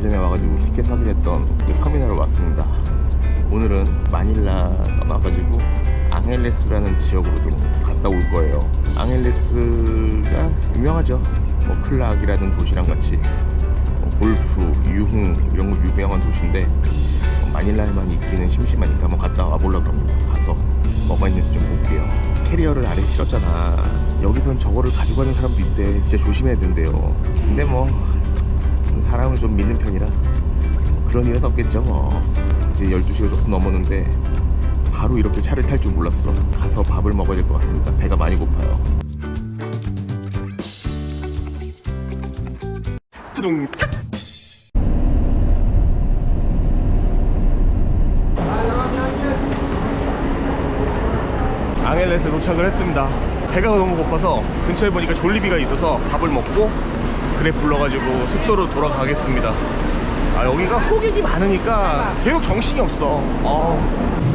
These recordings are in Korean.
예전에 와가지고 티켓 확인했던 그 터미널을 왔습니다. 오늘은 마닐라 떠나가지고 앙헬레스라는 지역으로 좀 갔다 올 거예요. 앙헬레스가 유명하죠. 뭐 클락이라는 도시랑 같이 뭐 골프, 유흥 이런 거 유명한 도시인데 마닐라에만 있기는 심심하니까 한번 갔다 와보려고 합니다. 가서 뭐가 있는지 좀 볼게요. 캐리어를 아래 실었잖아. 여기선 저거를 가지고 가는 사람도 있대. 진짜 조심해야 된대요. 근데 뭐 사람을 좀 믿는 편이라 그런 일은 없겠죠 뭐. 이제 12시가 조금 넘었는데 바로 이렇게 차를 탈 줄 몰랐어. 가서 밥을 먹어야 될 것 같습니다. 배가 많이 고파요. 뚜둥 앙헬레스에 도착을 했습니다. 배가 너무 고파서 근처에 보니까 졸리비가 있어서 밥을 먹고 그래 불러가지고 숙소로 돌아가겠습니다. 아 여기가 호객이 많으니까 계속 정신이 없어. 어.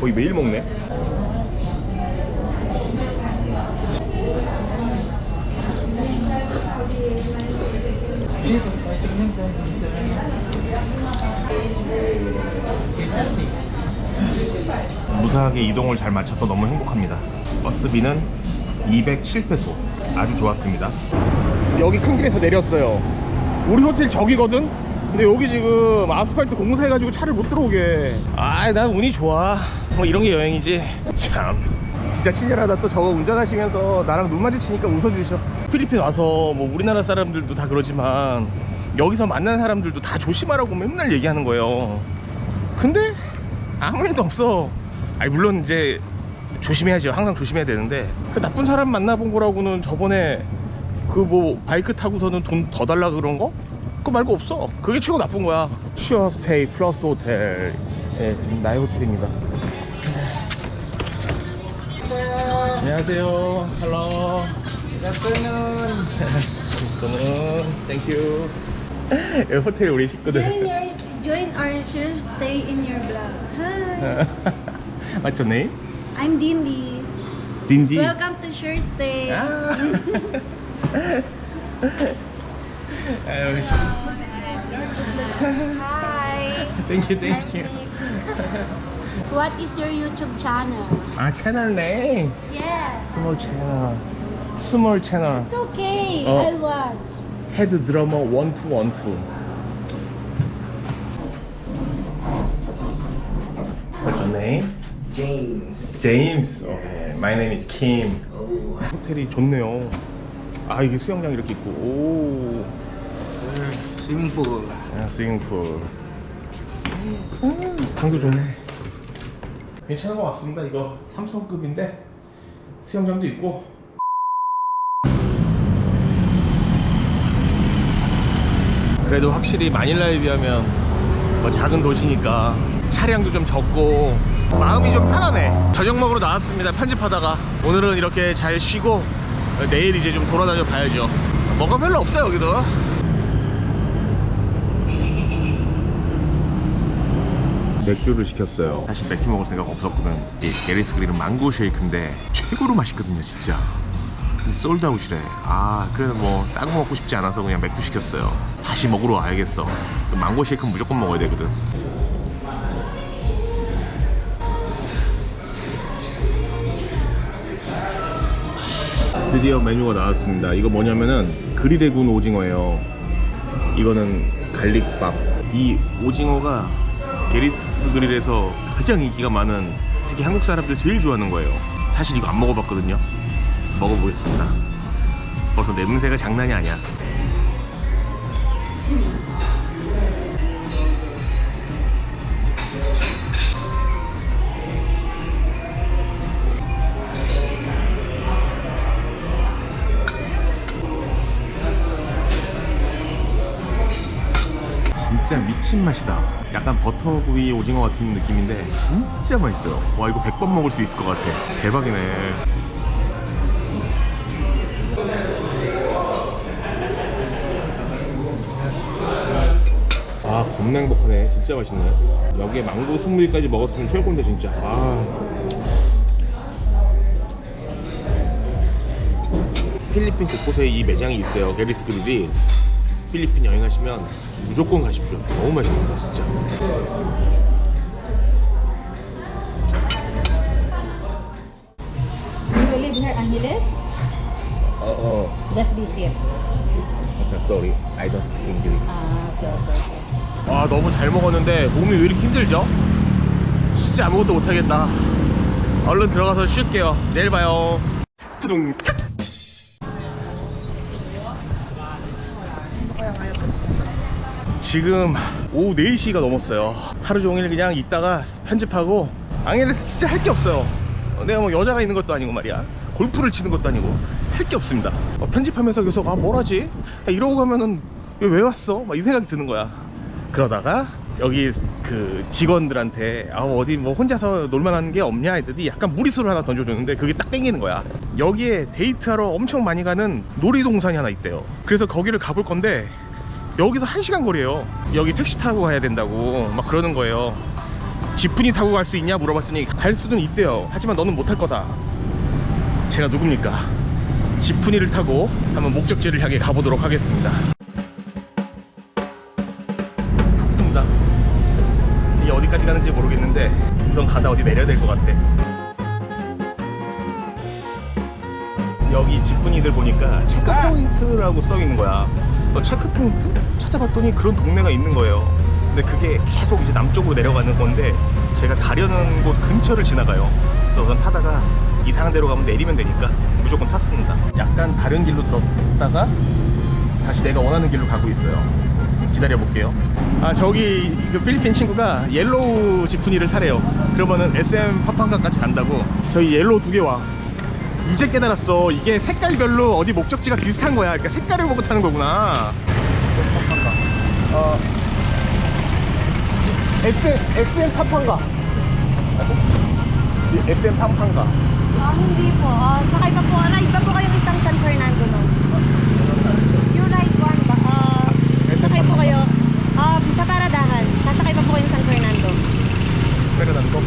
거의 매일 먹네. 무사하게 이동을 잘 마쳐서 너무 행복합니다. 버스비는 207페소. 아주 좋았습니다. 여기 큰 길에서 내렸어요. 우리 호텔 저기거든? 근데 여기 지금 아스팔트 공사해가지고 차를 못 들어오게. 아, 난 운이 좋아. 뭐 이런 게 여행이지. 참. 진짜 친절하다. 또 저거 운전하시면서 나랑 눈 마주치니까 웃어주셔. 필리핀 와서 뭐 우리나라 사람들도 다 그러지만 여기서 만난 사람들도 다 조심하라고 맨날 얘기하는 거예요. 근데 아무 일도 없어. 아니 물론 이제 조심해야죠. 항상 조심해야 되는데 그 나쁜 사람 만나본 거라고는 저번에 그 뭐 바이크 타고서는 돈 더 달라 그런 거? 그거 말고 없어. 그게 최고 나쁜 거야. 슈어 스테이 플러스 호텔. 예, 나의 호텔입니다. 안녕하세요. 헬로. afternoon. 저는 땡큐. 여기 호텔에 우리 식구들. Join your join our show stay in your vlog. Hi. What's your name? I'm Dindy. 딘디. Welcome to Sure Stay. 아. 아유, 씨. Hi. 땡큐 땡큐. So what is your YouTube channel? 아 채널 네임. Yes. 스몰 채널. 스몰 채널. It's okay. Oh. I'll watch. 헤드 드러머 원투 원투. What's your name? James. James. Okay. My name is Kim. Oh, 호텔이 좋네요. 아 이게 수영장 이렇게 있고 오 sir. Swimming pool. 아, 스윙풀 음, 방도 좋네 괜찮은 것 같습니다. 이거 삼성급인데 수영장도 있고. 그래도 확실히 마닐라에 비하면 뭐 작은 도시니까 차량도 좀 적고 마음이 좀 편하네. 저녁 먹으러 나왔습니다. 편집하다가. 오늘은 이렇게 잘 쉬고 내일 이제 좀 돌아다녀 봐야죠. 뭐가 별로 없어요 여기도 맥주를 시켰어요. 사실 맥주 먹을 생각 없었거든. 이 게리스 그릴은 망고 쉐이크인데 최고로 맛있거든요, 진짜. 솔드아웃이래. 아, 뭐 다른 거 먹고 싶지 않아서 그냥 맥주 시켰어요. 다시 먹으러 와야겠어. 망고 쉐이크는 무조건 먹어야 되거든. 드디어 메뉴가 나왔습니다. 이거 뭐냐면은 그릴에 구운 오징어예요. 이거는 갈릭밥. 이 오징어가 게리스 그릴에서 가장 인기가 많은 특히 한국 사람들 제일 좋아하는 거예요. 사실 이거 안 먹어봤거든요. 먹어보겠습니다. 벌써 냄새가 장난이 아니야. 진짜 미친 맛이다. 약간 버터구이 오징어 같은 느낌인데 진짜 맛있어요. 와 이거 100번 먹을 수 있을 것 같아. 대박이네. 아 겁나 행복하네. 진짜 맛있네. 여기에 망고 스무디까지 먹었으면 최고인데 진짜. 아. 필리핀 곳곳에 이 매장이 있어요. 게리스 그릴이. 필리핀 여행하시면 무조건 가십시오. 너무 맛있습니다, 진짜. You live near Angeles? 어, 어. Just visit. Sorry, I don't speak English. Ah, okay, okay, okay. 와 너무 잘 먹었는데 몸이 왜 이렇게 힘들죠? 진짜 아무것도 못하겠다 얼른 들어가서 쉴게요 내일 봐요 뚜둥 지금 오후 4시가 넘었어요. 하루 종일 그냥 있다가 편집하고 앙헬레스 진짜 할 게 없어요. 어, 내가 뭐 여자가 있는 것도 아니고 말이야. 골프를 치는 것도 아니고 할 게 없습니다. 어, 편집하면서 계속 아 뭘 하지? 야, 이러고 가면은 왜, 왜 왔어? 막 이 생각이 드는 거야. 그러다가 여기 그 직원들한테 아 어디 뭐 혼자서 놀만한 게 없냐 했더니 약간 무리수를 하나 던져줬는데 그게 딱 땡기는 거야. 여기에 데이트하러 엄청 많이 가는 놀이동산이 하나 있대요. 그래서 거기를 가볼 건데 여기서 한시간 거리에요. 여기 택시 타고 가야 된다고 막 그러는 거예요. 지프니 타고 갈 수 있냐 물어봤더니 갈 수는 있대요. 하지만 너는 못할 거다. 제가 누굽니까? 지프니를 타고 한번 목적지를 향해 가보도록 하겠습니다. 탔습니다. 이게 어디까지 가는지 모르겠는데 우선 가다 어디 내려야 될 것 같아. 여기 지프니들 보니까 체크 포인트라고 써 있는 거야. 어, 체크 포인트? 찾아봤더니 그런 동네가 있는 거예요. 근데 그게 계속 이제 남쪽으로 내려가는 건데 제가 가려는 곳 근처를 지나가요. 그래서 우선 타다가 이상한 데로 가면 내리면 되니까 무조건 탔습니다. 약간 다른 길로 들었다가 다시 내가 원하는 길로 가고 있어요. 기다려 볼게요. 아 저기 그 필리핀 친구가 옐로우 지프니를 타래요. 그러면은 SM 파판가까지 간다고. 저희 옐로우 두 개 와. 이제 깨달았어. 이게 색깔별로 어디 목적지가 비슷한 거야. 그러니까 색깔을 보고 타는 거구나. 어, SM. 이 SM 파판가. Ah, hindi po. Ah, sakay pa po. Ride pa po kayo isang San Fernando nun. You ride one ba? Ah, sakay po kayo. Ah, sa paradahan. Sasakay pa po kayo ng San Fernando. 그래 난 거.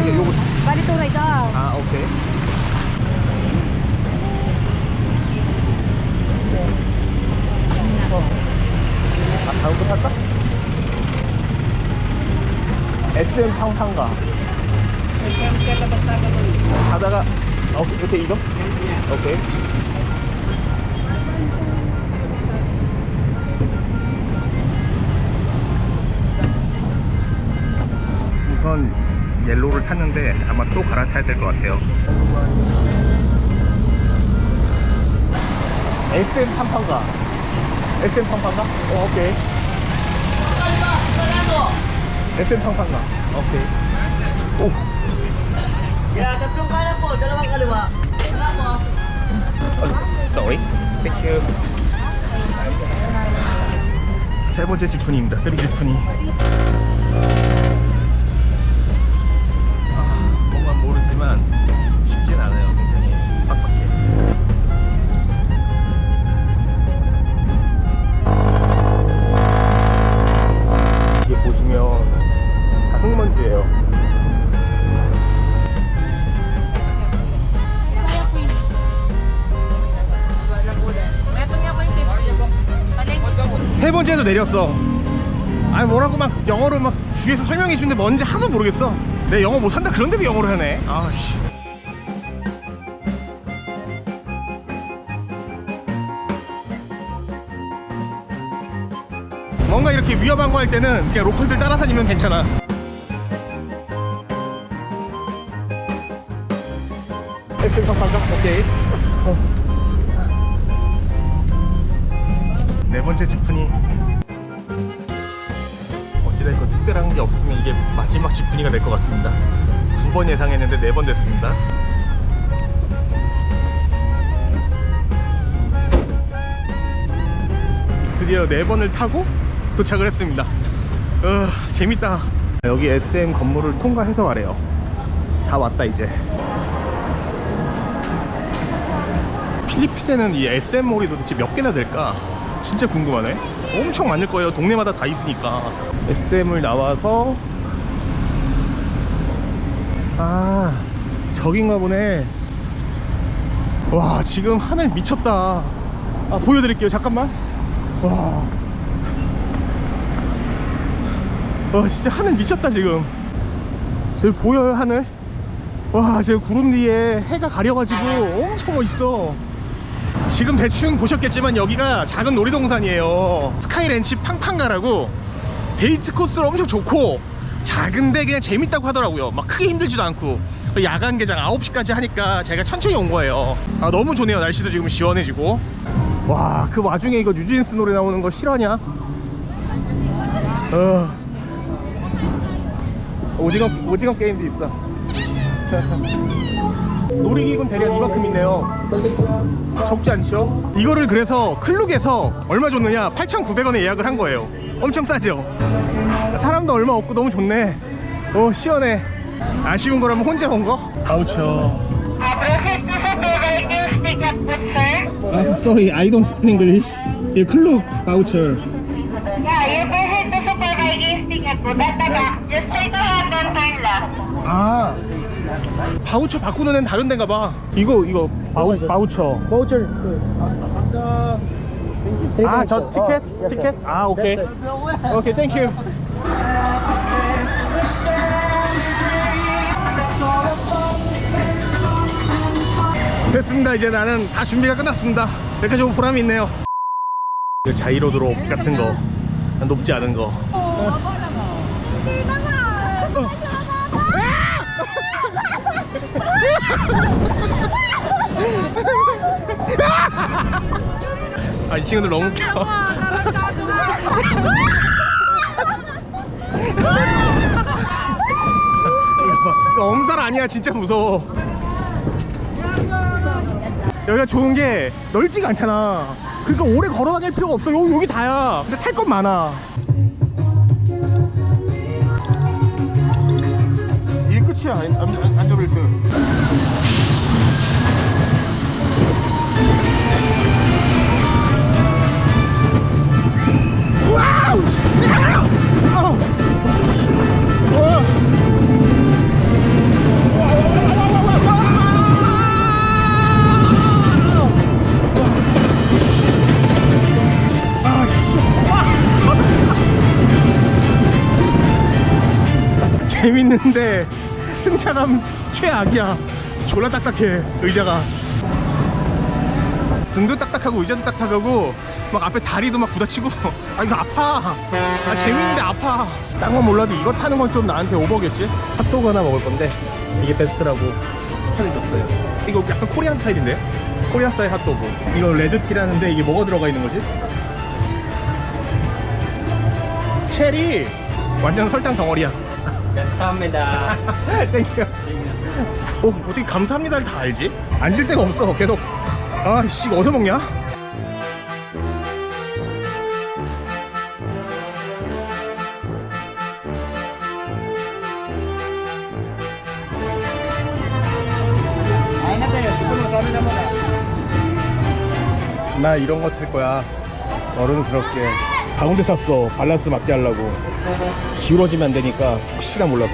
이게 요거 타. Bali two ride. Ah. 아 오케이. SM 팡팡가. 가다가 어, 이렇게 이동? 오케이. 우선 옐로우를 탔는데 아마 또 갈아타야 될 것 같아요. SM 팡팡가. SM 팡팡가? 어, 오케이. SM 팡팡가. 오케이. 오. Ya, tatlong kanan po, dalawang kaliwa. Mo. Sorry. Thank you. 세 번째 지프니입니다. 쓰리 지프니. 아, 뭔가 모르지만 쉽진 않아요. 굉장히 빡빡해. 이게 보시면 다 흙먼지예요. 세 번째도 내렸어. 아니 뭐라고 막 영어로 막 뒤에서 설명해 주는데 뭔지 하나도 모르겠어. 내 영어 못 산다 그런데도 영어로 하네. 아씨. 뭔가 이렇게 위험한 거 할 때는 그냥 로컬들 따라다니면 괜찮아. 엑셀 선반가? 오케이. 어. 네 번째 지프니 어찌됐건 특별한 게 없으면 이게 마지막 지프니가 될 것 같습니다 두 번 예상했는데 네 번 됐습니다 드디어 네 번을 타고 도착을 했습니다 어, 재밌다. 여기 SM 건물을 통과해서 가래요. 다 왔다 이제. 필리핀에는 이 SM몰이 도대체 몇 개나 될까? 진짜 궁금하네. 엄청 많을 거예요. 동네마다 다 있으니까. SM을 나와서 아 저긴가 보네. 와 지금 하늘 미쳤다. 아 보여드릴게요. 잠깐만. 와. 와 진짜 하늘 미쳤다 지금. 저기 보여요 하늘? 와 저 구름 뒤에 해가 가려가지고 엄청 멋있어. 지금 대충 보셨겠지만 여기가 작은 놀이동산이에요. 스카이렌치 팡팡가라고 데이트 코스로 엄청 좋고 작은데 그냥 재밌다고 하더라고요. 막 크게 힘들지도 않고. 야간 개장 9시까지 하니까 제가 천천히 온 거예요. 아 너무 좋네요. 날씨도 지금 시원해지고. 와 그 와중에 이거 뉴진스 노래 나오는 거 실화냐? 어. 오징어 오징어 게임도 있어 놀이기구는 대략 이만큼 있네요 적지 않죠? 이거를 그래서 클룩에서 얼마 줬느냐 8,900원에 예약을 한 거예요 엄청 싸죠? 사람도 얼마 없고 너무 좋네 오 시원해 아쉬운 거라면 혼자 온 거? 아우쳐 to. 아, sorry I don't speak English 이 클룩 바우처 Yeah, you to sa payment use ticket booth. At taga, just straight ahead and turn left. 아 바우처 바꾸는 애는 다른 데인가 봐. 이거 이거 바우, 바우처. 바우처 아 저 티켓? 티켓? 아 오케이. 오케이 땡큐 됐습니다. 이제 나는 다 준비가 끝났습니다. 여기까지 온 보람이 있네요. 이거 자이로 드롭 같은 거. 높지 않은 거 아 이 친구들 너무 웃겨. 이거 엄살 아니야. 진짜 무서워. 여기가 좋은 게 넓지가 않잖아. 그러니까 오래 걸어 다닐 필요가 없어. 여기, 여기 다야. 근데 탈 건 많아 끝이야 안- 안-! 아, 씨. 재밌는데 승차감 최악이야. 졸라 딱딱해 의자가. 등도 딱딱하고 의자도 딱딱하고 막 앞에 다리도 막 부딪히고. 아 이거 아파. 아 재밌는데 아파. 딴 건 몰라도 이거 타는 건 좀 나한테 오버겠지? 핫도그 하나 먹을 건데 이게 베스트라고 추천해줬어요. 이거 약간 코리안 스타일인데? 코리안 스타일 핫도그. 이거 레드티라는데 이게 뭐가 들어가 있는 거지? 체리! 완전 설탕 덩어리야 감사합니다. 땡큐 어, 어떻게 감사합니다를 다 알지? 앉을 데가 없어 계속 아 씨 이거 어디서 먹냐? 나 이런 거 탈 거야 어른스럽게 가운데 탔어. 밸런스 맞게 하려고. 기울어지면 안 되니까 혹시나 몰라서.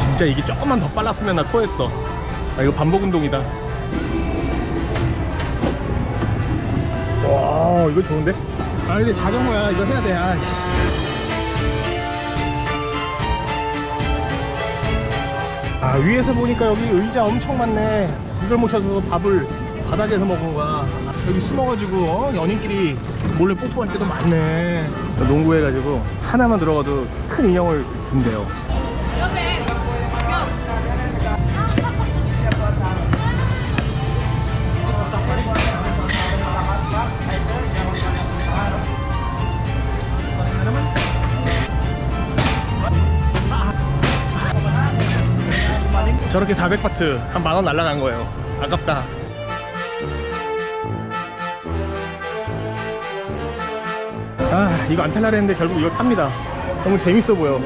진짜 이게 조금만 더 빨랐으면 나 토했어. 아 이거 반복 운동이다. 와 이거 좋은데? 아 근데 자전거야. 이거 해야 돼. 아, 씨. 아 위에서 보니까 여기 의자 엄청 많네. 이걸 못 쳐서 밥을 바닥에서 먹은 거야. 아, 여기 숨어가지고 어? 연인끼리 몰래 뽀뽀할 때도 많네. 농구해가지고 하나만 들어가도 큰 인형을 준대요 저렇게 400바트 한 만원 날라간 거예요. 아깝다. 아 이거 안 탈라 했는데 결국 이걸 탑니다. 너무 재밌어 보여.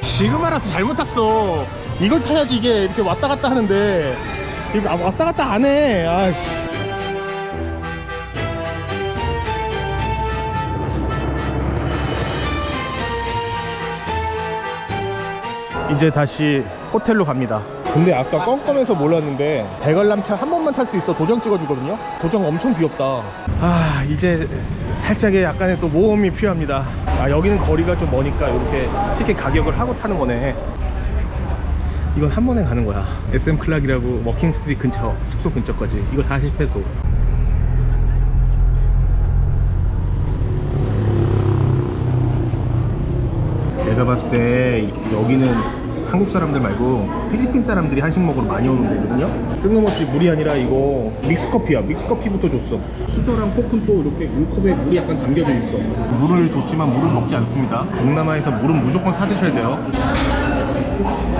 지금 알아서 잘못 탔어. 이걸 타야지 이게 이렇게 왔다 갔다 하는데. 이거 아, 왔다 갔다 안해. 아씨 이제 다시 호텔로 갑니다. 근데 아까 껌껌해서 몰랐는데 대관람차 한 번만 탈 수 있어 도장 찍어주거든요. 도장 엄청 귀엽다. 아 이제 살짝의 약간의 또 모험이 필요합니다. 아 여기는 거리가 좀 머니까 이렇게 티켓 가격을 하고 타는 거네. 이건 한 번에 가는 거야. SM 클락이라고 워킹 스트리트 근처 숙소 근처까지. 이거 40페소. 내가 봤을 때 여기는 한국 사람들 말고 필리핀 사람들이 한식 먹으러 많이 오는 데거든요. 뜬금없이 물이 아니라 이거 믹스커피야. 믹스커피부터 줬어. 수저랑 포크는 또 이렇게 물컵에 물이 약간 담겨져 있어. 물을 줬지만 물을 먹지 않습니다. 동남아에서 물은 무조건 사 드셔야 돼요.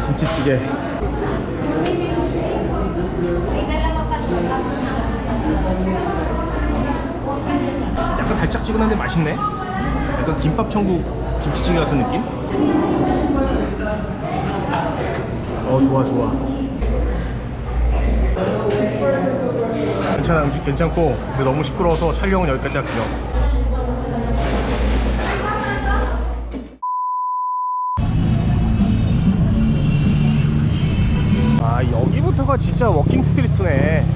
김치찌개. 약간 달짝지근한데 맛있네. 약간 김밥 천국 김치찌개 같은 느낌? 어 좋아 좋아. 괜찮아 음식 괜찮고 근데 너무 시끄러워서 촬영은 여기까지 할게요. 아 여기부터가 진짜 워킹 스트리트네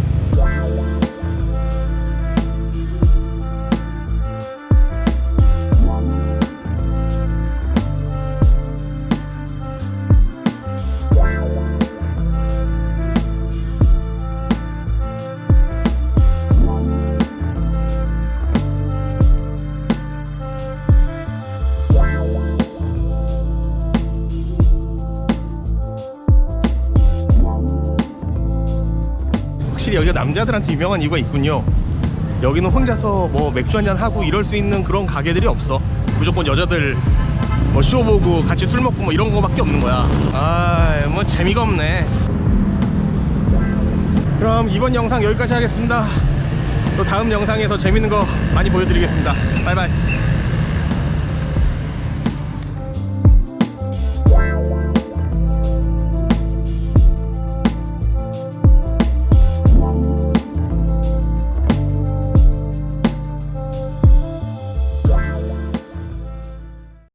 남자들한테 유명한 이유가 있군요. 여기는 혼자서 뭐 맥주 한잔 하고 이럴 수 있는 그런 가게들이 없어. 무조건 여자들 뭐 쇼 보고 같이 술 먹고 뭐 이런 거밖에 없는 거야. 아, 뭐 재미가 없네. 그럼 이번 영상 여기까지 하겠습니다. 또 다음 영상에서 재밌는 거 많이 보여드리겠습니다. 바이바이.